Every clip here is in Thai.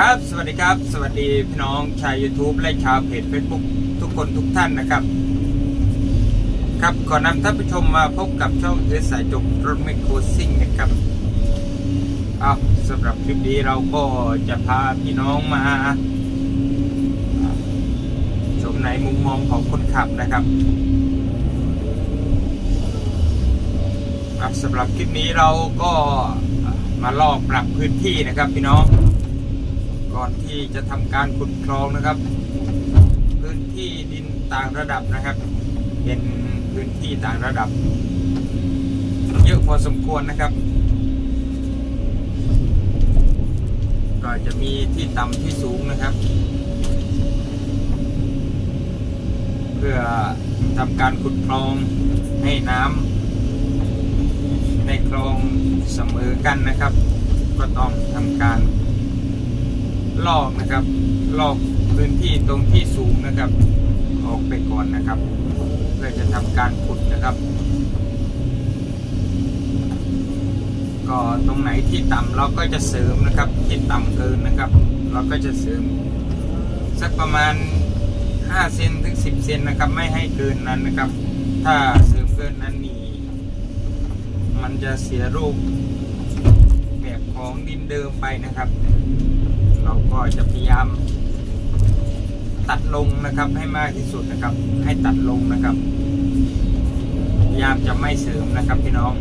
ครับ สวัสดีครับ สวัสดีพี่น้องชาว YouTube และชาวเพจ Facebook ทุกคนทุกท่านนะครับ ครับก่อนนำท่านผู้ชมมาพบกับช่องเอสายจกรถไมโครซิ่งนะครับเอาสำหรับคลิปนี้เราก็จะพาพี่น้องมาชมในมุมมองของคนขับนะครับสำหรับคลิปนี้เราก็มาลอกปรับพื้นที่นะครับพี่น้อง ก่อนที่จะทำการขุดคลองนะครับ พื้นที่ดินต่างระดับนะครับ เป็นพื้นที่ต่างระดับ เยอะพอสมควรนะครับ ก็จะมีที่ต่ำที่สูงนะครับ เพื่อทำการขุดคลองให้น้ำในคลองเสมอกันนะครับ ก็ต้องทำการ ลอกนะครับ ลอกพื้นที่ตรงที่สูงนะครับ ออกไปก่อนนะครับเพื่อจะทำการขุดนะครับ ก็ตรงไหนที่ต่ำเราก็จะเสริมนะครับ ที่ต่ำเกินนะครับ เราก็จะเสริมสักประมาณ5เซนถึง 10เซนนะครับ ไม่ให้เกินนั้นนะครับ ถ้าเสริมเกินนั้นนี่มันจะเสียรูปแบบของดินเดิมไปนะครับ เราก็จะพยายามตัดลงนะครับให้มากที่สุดนะครับ ให้ตัดลงนะครับ พยายามจะไม่เสริมนะครับพี่น้อง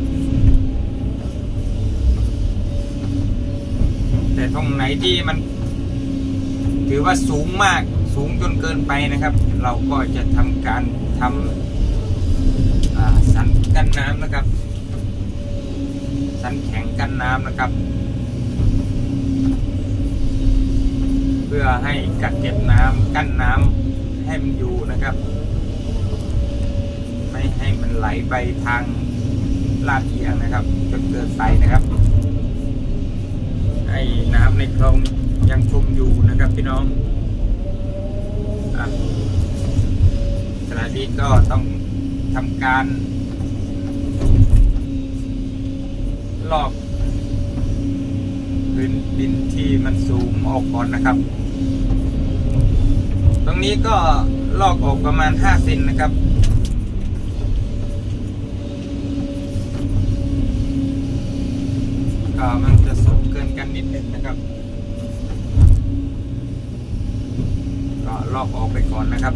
แต่ตรงไหนที่มัน ถือว่าสูงมากสูงจนเกินไปนะครับ เราก็จะทำการทำอ่าสันกันน้ำนะครับ สันแข็งกันน้ำนะครับ พื่อให้กักเก็บน้ำกั้นน้ำให้มันอยู่นะครับ ไม่ให้มันไหลไปทางลาดเอียงนะครับจนเกินไปนะครับให้น้ำในคลองยังชุ่มอยู่นะครับพี่น้องขณะนี้ก็ต้องทำการลอกพื้นดินที่มันสูงออกก่อนนะครับ รงนี้ก็ลอกออกประมาณ5เซนนะครับ ก็มันจะสูงเกินกันนิดนึงนะครับ ก็ลอกออกไปก่อนนะครับ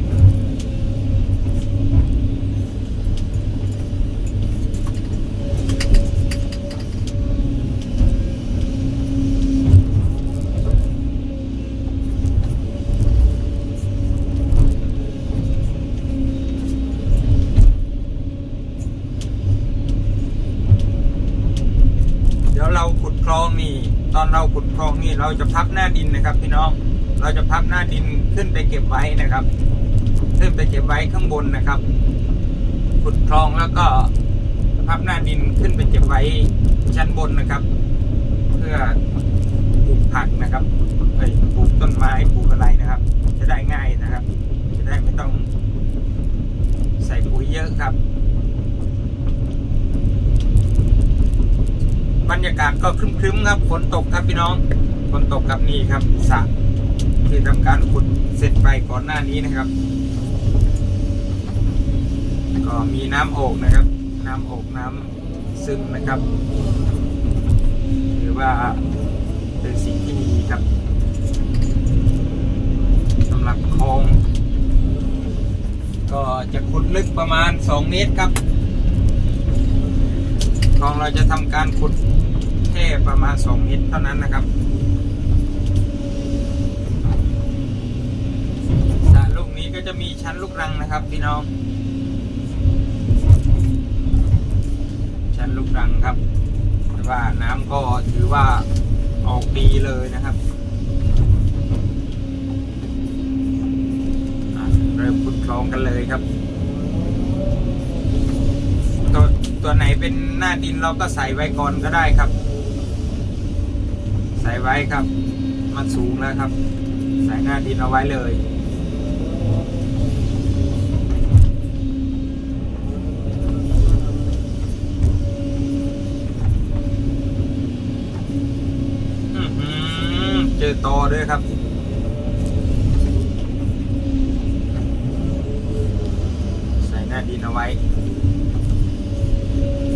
อนเราขุดคลองนี่เราจะพับหน้าดินนะครับ พี่น้องเราจะพับหน้าดินขึ้นไปเก็บไว้นะครับ ขึ้นไปเก็บไว้ข้างบนนะครับขุดคลองแล้วก็พับหน้าดินขึ้นไปเก็บไว้ชั้นบนนะครับ เพื่อปลูกผักนะครับเอ้ยปลูกต้นไม้ปลูกอะไรนะครับ จะได้ง่ายนะครับ จะได้ไม่ต้องใส่ปุ๋ยเยอะครับ บรรยากาศก็ครึ้มๆครับฝนตกครับพี่น้องฝนตกครับนี่ครับสระที่ทำการขุดเสร็จไปก่อนหน้านี้นะครับ ก็มีน้ำโอกนะครับ น้ำโอกน้ำซึมนะครับถือว่าเป็นสิ่งที่ดีครับสำหรับคลองก็จะขุดลึกประมาณ 2 เมตรครับคลองเราจะทำการขุด ค่ประมาณ 2 เมตรเท่านั้นนะครับสระลูกนี้ก็จะมีชั้นลูกรังนะครับพี่น้อง ชั้นลูกรังครับแต่ว่าน้ำก็ถือว่าออกดีเลยนะครับเริ่มขุดคลองกันเลยครับตัวตัวไหนเป็นหน้าดินเราก็ใส่ไว้ก่อนก็ได้ครับ ส่ไว้ครับ มันสูงแล้วครับ ใส่หน้าดินเอาไว้เลยเจอตอด้วยครับใส่หน้าดินเอาไว้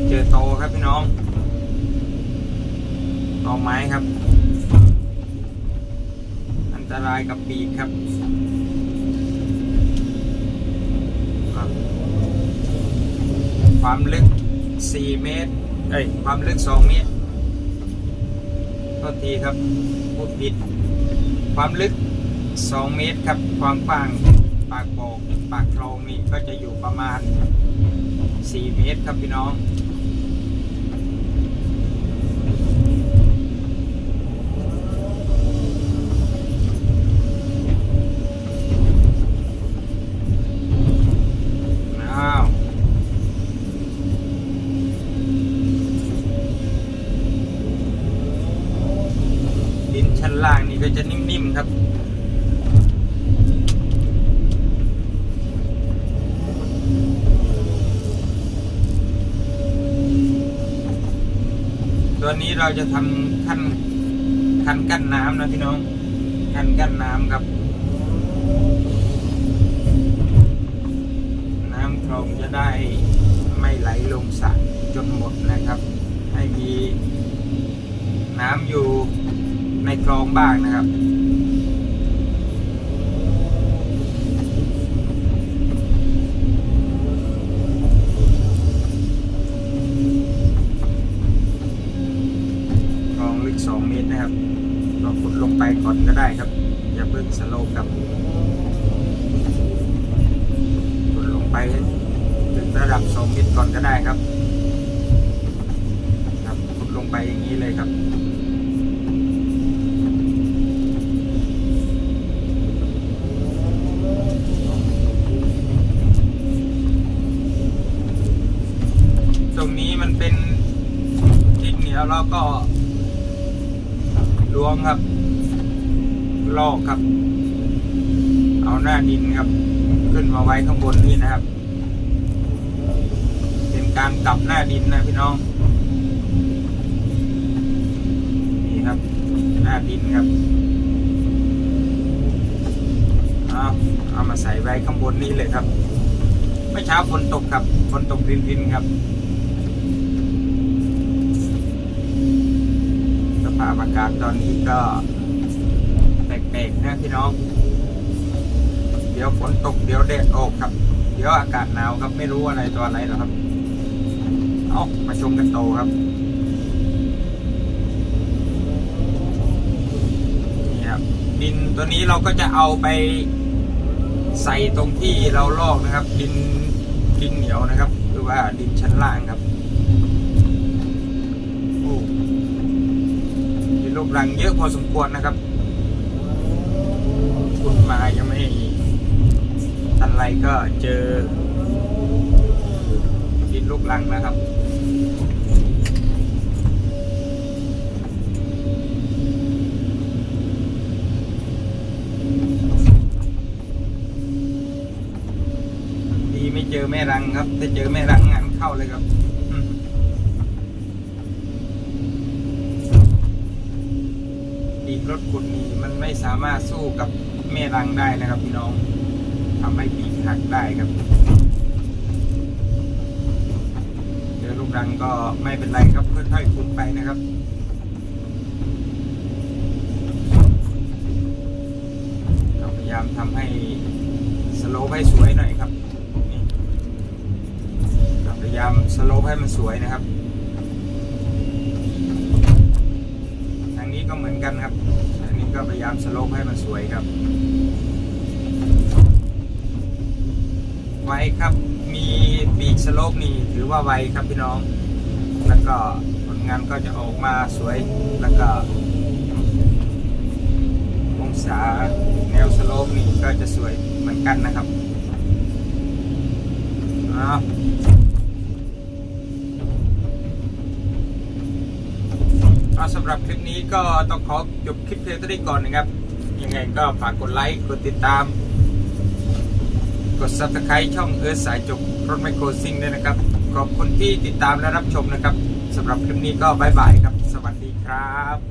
เจอโตครับพี่น้องตอไม้ครับ ตรายกับปีกครับความลึก 4 เมตร เอ้ย ความลึก 2 เมตรโทษทีครับ พูดผิด ความลึก 2 เมตรครับ ความกว้าง ปากบอกปากคลองนี่ก็จะอยู่ประมาณ 4 เมตรครับพี่น้อง ล่างนี่ก็จะนิ่มๆครับตัวนี้เราจะทำขั้นคันกั้นน้ำนะพี่น้องคันกั้นน้ำครับ น้ำคลองจะได้ไม่ไหลลงสระจนหมดนะครับ ให้มีน้ำอยู่ ในคลองบ้างนะครับ คลองลึก 2 เมตรนะครับ เราขุดลงไปก่อนก็ได้ครับ อย่าเพิ่งสโลปครับขุดลงไปถึงระดับ 2 เมตรก่อนก็ได้ครับ ครับขุดลงไปอย่างนี้เลยครับ เป็นดินเหนียวแล้วก็ล้วงครับ ลอกครับ เอาหน้าดินครับ ขึ้นมาไว้ข้างบนนี่นะครับ เป็นการกลับหน้าดินนะพี่น้อง นี่ครับ หน้าดินครับเอาเอามาใส่ไว้ข้างบนนี้เลยครับเมื่อเช้าฝนตกครับฝนตกรินรินๆครับ สภา พอากาศตอนนี้ก็แปลกๆนะพี่น้อง เดี๋ยวฝนตกเดี๋ยวแดดออกครับ เดี๋ยวอากาศหนาวครับไม่รู้อะไรตัวอะไรหรอกครับ เอามาชมกันโตครับนี่ครับดินตัวนี้เราก็จะเอาไปใส่ตรงที่เราลอกนะครับ ดินดินเหนียวนะครับ หรือว่าดินชั้นล่างครับโอ้มีลู กรังเยอะพอสมควรนะครับขุดมายังไม่ทันไรก็เจอดินลูกรังนะครับดีไม่เจอแม่รังครับถ้าเจอแม่รังงานเข้าเลยครับอืมดี รถขุดนี่มันไม่สามารถสู้กับแม่รังได้นะครับพี่น้องทำให้ปีกหักได้ครับเจอลูกรังก็ไม่เป็นไรครับค่อยๆขุดไปนะครับเราพยายามทำให้สโลปให้สวยหน่อยครับนี่เราพยายามสโลปให้มันสวยนะครับ ทางนี้ก็เหมือนกันครับ ก็พยายามสโลปให้มันสวยครับ ไวครับมีปีกสโลปนี่ถือว่าไวครับพี่น้อง แล้วก็ผลงานก็จะออกมาสวยแล้วก็ องศาแนวสโลปนี่ก็จะสวยเหมือนกันนะครับเอา เอาสำหรับคลิปนี้ก็ต้องขอจบคลิปเพียงเท่านี้ก่อนนะครับ ยังไงก็ฝากกดไลค์ กดติดตาม กด subscribe ช่องเอิร์ธสายจบรถไมโครซิ่งด้วยนะครับ ขอบคุณที่ติดตามและรับชมนะครับสำหรับคลิปนี้ก็บายบายครับ สวัสดีครับ